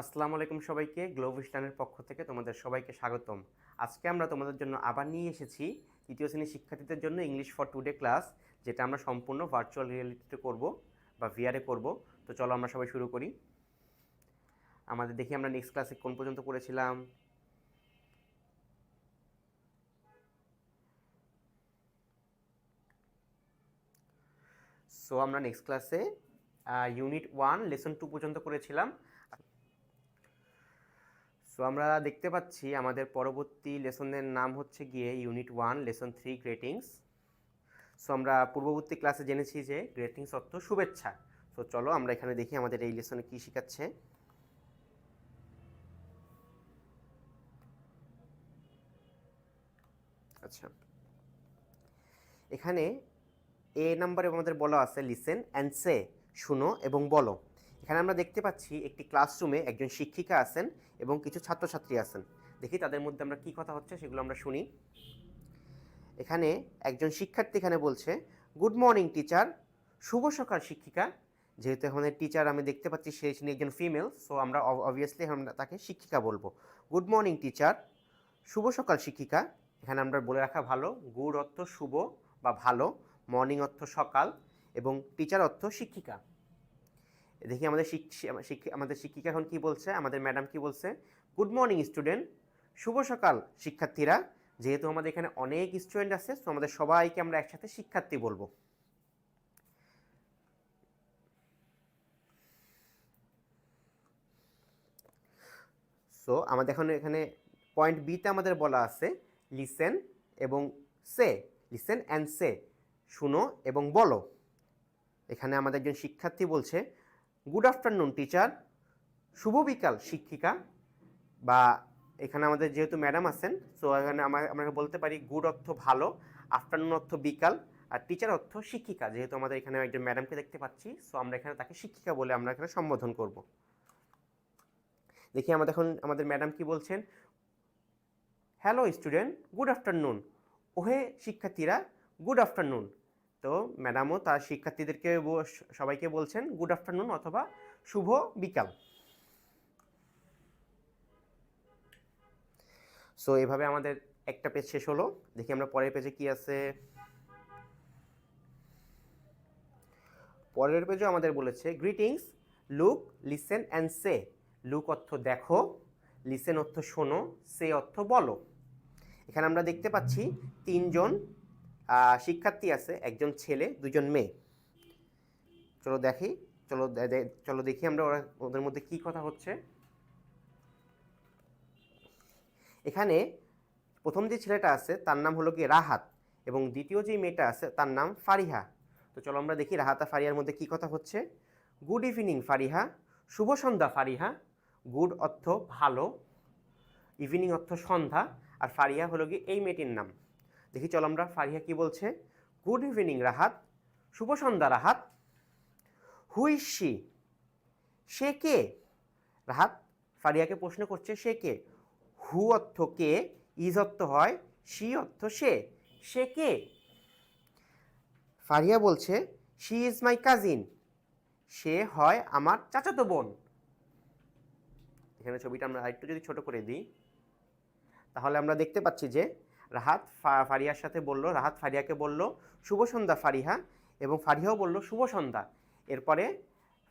আসসালামু আলাইকুম সবাইকে গ্লোব ইস্টার্নের পক্ষ থেকে তোমাদের সবাইকে স্বাগতম। আজকে আমরা তোমাদের জন্য আবার নিয়ে এসেছি তৃতীয় শ্রেণির শিক্ষার্থীদের জন্য ইংলিশ ফর টুডে ক্লাস যেটা আমরা সম্পূর্ণ ভার্চুয়াল রিয়েলিটিতে করব বা ভিআরে করব। তো চলো আমরা সবাই শুরু করি। আমাদের দেখি আমরা নেক্সট ক্লাসে কোন পর্যন্ত করেছিলাম। সো আমরা নেক্সট ক্লাসে ইউনিট ওয়ান লেসন টু পর্যন্ত করেছিলাম। সো আমরা দেখতে পাচ্ছি আমাদের পরবর্তী লেসনের নাম হচ্ছে গিয়ে unit one lesson three greetings so আমরা পূর্ববর্তী ক্লাসে জেনেছি যে গ্রেটিংস অর্থ শুভেচ্ছা। সো চলো আমরা এখানে দেখি আমাদের এই লেসনে কী শেখাচ্ছে। আচ্ছা। এখানে এ নাম্বারে আমাদের বলা আছে লিসেন অ্যান্ড সে শুনো এবং বলো। এখানে আমরা দেখতে পাচ্ছি একটি ক্লাসরুমে একজন শিক্ষিকা আছেন এবং কিছু ছাত্রছাত্রী আছেন। দেখি তাদের মধ্যে আমরা কি কথা হচ্ছে সেগুলো আমরা শুনি। এখানে একজন শিক্ষার্থী এখানে বলছে গুড মর্নিং টিচার শুভ সকাল, শিক্ষিকা। যেহেতু এখানে টিচার আমি দেখতে পাচ্ছি সে তিনি একজন ফিমেল সো আমরা অবভিয়াসলি আমরা তাকে শিক্ষিকা বলব। গুড মর্নিং টিচার শুভ সকাল, শিক্ষিকা। এখানে আমরা বলে রাখা ভালো গুড অর্থ শুভ বা ভালো মর্নিং অর্থ সকাল এবং টিচার অর্থ শিক্ষিকা। দেখি আমাদের আমাদের শিক্ষিকা এখন কি বলছে? আমাদের ম্যাডাম কি বলছে? গুড মর্নিং স্টুডেন্ট শুভ সকাল, শিক্ষার্থীরা। যেহেতু আমাদের এখানে অনেক স্টুডেন্ট আছে তো আমাদের সবাইকে আমরা একসাথে শিক্ষার্থী বলব। সো আমাদের এখন এখানে পয়েন্ট বিতে আমাদের বলা আছে লিসেন এবং সে লিসেন অ্যান্ড সে শুনো এবং বলো। এখানে আমাদের একজন শিক্ষার্থী বলছে গুড আফটারনুন টিচার শুভ বিকাল, শিক্ষিকা। বা এখানে আমাদের যেহেতু ম্যাডাম আছেন সো এখানে আমরা আমরা বলতে পারি গুড অর্থ ভালো আফটারনুন অর্থ বিকাল, আর টিচার অর্থ শিক্ষিকা। যেহেতু আমাদের এখানে একজন ম্যাডামকে দেখতে পাচ্ছি সো আমরা এখানে তাকে শিক্ষিকা বলে আমরা এখানে সম্বোধন করব। দেখি আমাদের এখন, আমাদের ম্যাডাম কি বলছেন? হ্যালো স্টুডেন্ট গুড আফটারনুন ওহে, শিক্ষার্থীরা গুড আফটারনুন তো ম্যাডামও তার শিক্ষার্থীদেরকে সবাইকে বলছেন, গুড আফটারনুন অথবা শুভ বিকাল। সো এভাবে আমাদের একটা পেজ শেষ হলো। দেখি আমরা পরের পেজে কি আছে। পরের পেজও আমাদের বলেছে greetings look listen and say look অর্থ দেখো লিসেন অর্থ শোনো সে অর্থ বলো। এখানে আমরা দেখতে পাচ্ছি তিনজন শিক্ষার্থী আছে, একজন ছেলে, দুজন মেয়ে। চলো দেখি, চলো চলো দেখি আমরা ওরা ওদের মধ্যে কি কথা হচ্ছে। এখানে প্রথম যে ছেলেটা আছে, তার নাম হলো কি রাহাত এবং দ্বিতীয় যে মেয়েটা আছে, তার নাম ফারিহা। তো চলো আমরা দেখি রাহাতা ফারিহার মধ্যে কি কথা হচ্ছে। Good evening Fariha. শুভ সন্ধ্যা, ফারিহা। গুড অর্থ ভালো ইভিনিং অর্থ সন্ধ্যা। আর ফারিহা হলো কি এই মেয়েটির নাম। দেখি, চলো আমরা। ফারিহা কি বলছে? Good evening, Rahat. শুভ সন্ধ্যা, রাহাত। হুই সি সে কে? রাহাত ফারিয়াকে প্রশ্ন করছে, সে কে? হু অর্থ কে? ইজ অর্থ হয়? সি অর্থ সে। সে কে? ফারিয়া বলছে, শি ইজ মাই কাজিন। সে হয় আমার চাচাতো বোন। এখানে ছবিটা আমরা আরেকটু যদি ছোট করে দিই, তাহলে আমরা দেখতে পাচ্ছি যে রাহাত ফারিয়ার সাথে বলল, রাহাত ফারিয়াকে বলল, শুভ সন্ধ্যা ফারিহা। এবং ফারিহাও বলল, শুভ সন্ধ্যা। এরপরে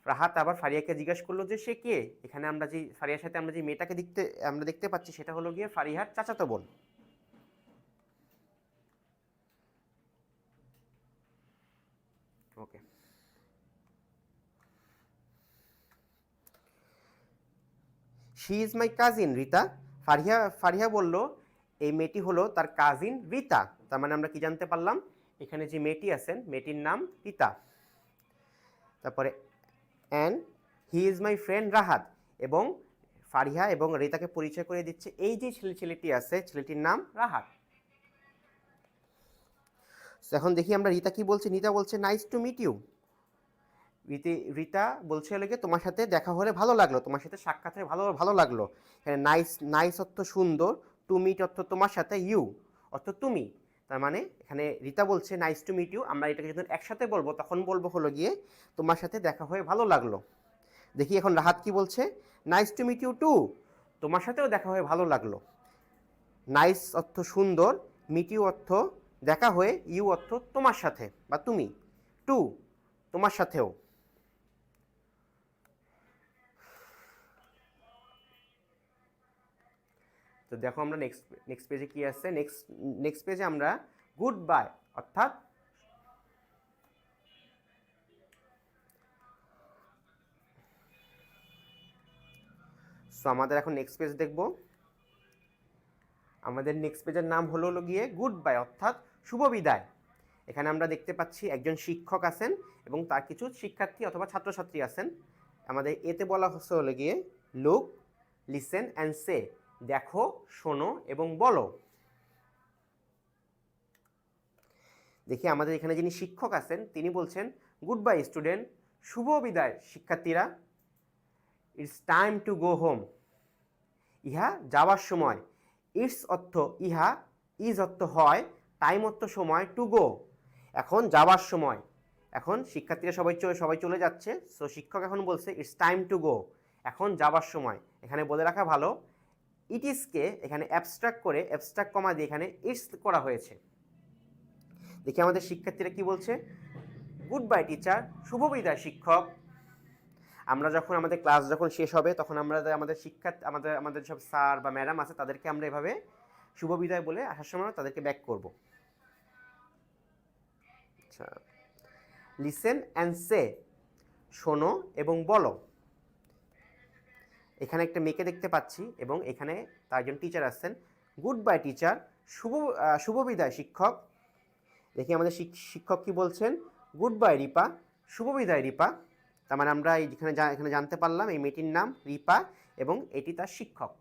রাহাত আবার ফারিয়াকে জিজ্ঞাসা করল যে, সে কে? এখানে আমরা যে, ফারিয়ার সাথে আমরা যে মেয়েটাকে দেখতে, আমরা দেখতে পাচ্ছি, সেটা হলো গিয়ে ফারিহার চাচাতো বোন। Okay. She is my cousin Rita Fariha Fariha বলল এই মেয়েটি হলো তার কাজিন রিতা। তার মানে আমরা কি জানতে পারলাম? এখানে যে মেয়েটি আছেন, মেয়েটির নাম রিতা। তারপরে and he is my friend Rahat. এবং ফারিহা এবং রিতাকে পরিচয় করে দিচ্ছে এই যে ছেলে, ছেলেটি আছে, ছেলেটির নাম রাহাত। এখন দেখি আমরা রিতা কি বলছে? রিতা বলছে nice to meet you Riti, Rita বলছে হলে তোমার সাথে দেখা হলে ভালো লাগল। তোমার সাথে সাক্ষাৎ হয়ে ভালো ভালো লাগল। নাইস নাইস অর্থ সুন্দর। টু মিট অর্থ তোমার সাথে ইউ অর্থ তুমি। তার মানে এখানে রিতা বলছে নাইস টু মিট ইউ আমরা এটাকে যখন একসাথে বলব, তখন বলব হলো গিয়ে তোমার সাথে দেখা হয়ে ভালো লাগল। দেখি এখন রাহাত কি বলছে nice to meet you too তোমার সাথেও দেখা হয়ে ভালো লাগল। নাইস অর্থ সুন্দর মিট ইউ অর্থ দেখা হয়ে ইউ অর্থ তোমার সাথে বা তুমি টু তোমার সাথেও। তো দেখো আমরা নেক্সট নেক্সট পেজে কি আছে? নেক্সট নেক্সট পেজে আমরা গুড বাই অর্থাৎ সো আমাদের এখন নেক্সট পেজ দেখব। আমাদের নেক্সট পেজের নাম হলো হলো গিয়ে গুড বাই অর্থাৎ শুভ বিদায়। এখানে আমরা দেখতে পাচ্ছি একজন শিক্ষক আছেন এবং তার কিছু শিক্ষার্থী অথবা ছাত্রছাত্রী আছেন। আমাদের এতে বলা হচ্ছে হলো গিয়ে লুক লিসেন অ্যান্ড সে দেখো, শোনো এবং বলো। দেখি আমাদের এখানে যিনি শিক্ষক আছেন, তিনি বলছেন গুড বাই স্টুডেন্ট শুভ বিদায়, শিক্ষার্থীরা। It's time to go home ইহা যাওয়ার সময়। ইটস অর্থ ইহা ইজ অর্থ হয় টাইম অর্থ সময় টু গো এখন যাওয়ার সময়। এখন শিক্ষার্থীরা সবাই চলে সবাই চলে যাচ্ছে। সো শিক্ষক এখন বলছে ইটস টাইম টু গো এখন যাওয়ার সময়। এখানে বলে রাখা ভালো। ইট ইসকে এখানে অ্যাবস্ট্রাক্ট করে অ্যাবস্ট্রাক্ট কমা দিয়ে এখানে ইটস করা হয়েছে। দেখি আমাদের শিক্ষার্থীরা কি বলছে? গুড বাই টিচার শুভ বিদায়, শিক্ষক। আমরা যখন, আমাদের ক্লাস যখন শেষ হবে, তখন আমরা আমাদের শিক্ষা আমাদের আমাদের সব স্যার বা ম্যাডাম আছে, তাদেরকে আমরা এভাবে শুভ বিদায় বলে আসার সময় তাদেরকে ব্যাক করব। আচ্ছা। লিসেন অ্যান্ড সে শোনো এবং বলো। এখানে একটা মেয়েকে দেখতে পাচ্ছি এবং এখানে তার একজন টিচার আসছেন। গুড বাই টিচার শুভ শুভ বিদায়, শিক্ষক। দেখি আমাদের শিক- শিক্ষক কি বলছেন? Good bye Ripa. শুভ বিদায়, রিপা। তার মানে আমরা এই যেখানে এখানে জানতে পারলাম এই মেয়েটির নাম রিপা এবং এটি তার শিক্ষক।